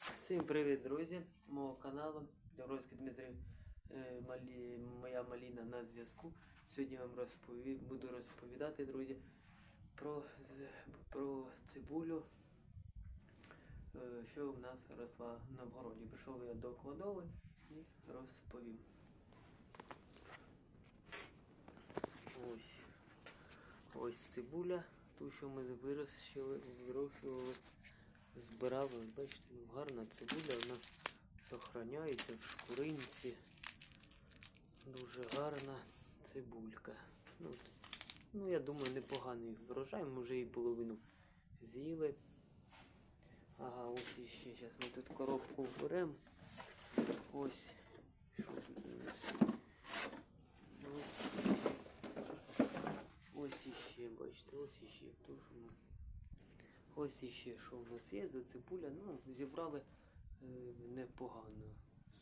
Всім привіт, друзі! Мого каналу Добровський Дмитрий е, Малі, моя маліна на зв'язку. Сьогодні вам розпові... буду розповідати, друзі, про, про цибулю, е, що в нас росла на вгороді. Прийшов я до кладови і розповім. Ось. Ось цибуля, ту, що ми вирощували, вирощували збирали, бачите, ну, гарна цибуля, вона зберігається в шкуринці. Дуже гарна цибулька. Ну, ну я думаю, непоганий врожай, ми вже і половину з'їли. Ага, ось іще. Зараз ми тут коробку беремо. Ось. Що? Ось. Ось іще, бачите, ось іще. Ми Ось іще, що в нас є за цибуля. Ну, зібрали е, непогано.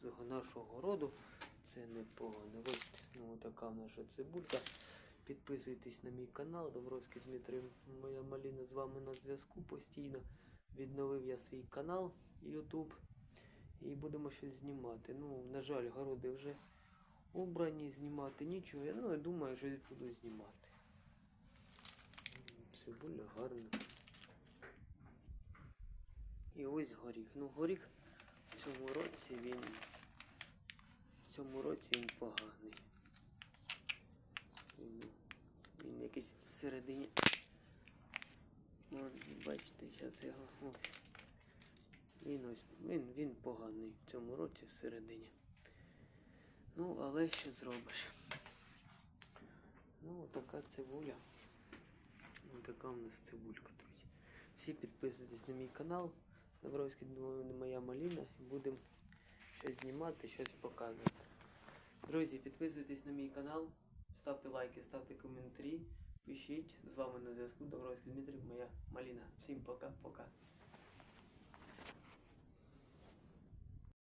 З нашого роду це непогано. Бачите, ну така наша цибулька. Підписуйтесь на мій канал. Добровський Дмитрий, моя маліна з вами на зв'язку постійно. Відновив я свій канал YouTube і будемо щось знімати. Ну, на жаль, городи вже обрані, знімати нічого. Я, ну, я думаю, що буду знімати. Цибуля гарна. І ось горіх. Ну, горіх в цьому році він. В цьому році він поганий. Він, він якийсь всередині. От, бачите, зараз його. Ось. Він ось він, він поганий в цьому році всередині. Ну, але що зробиш? Ну, така цибуля. Ось така у нас цибулька, друзі. Всі підписуйтесь на мій канал. Добровський моя маліна. Будемо щось знімати, щось показувати. Друзі, підписуйтесь на мій канал, ставте лайки, ставте коментарі, пишіть. З вами на зв'язку Добровський Дмитрий, моя маліна. Всім пока-пока.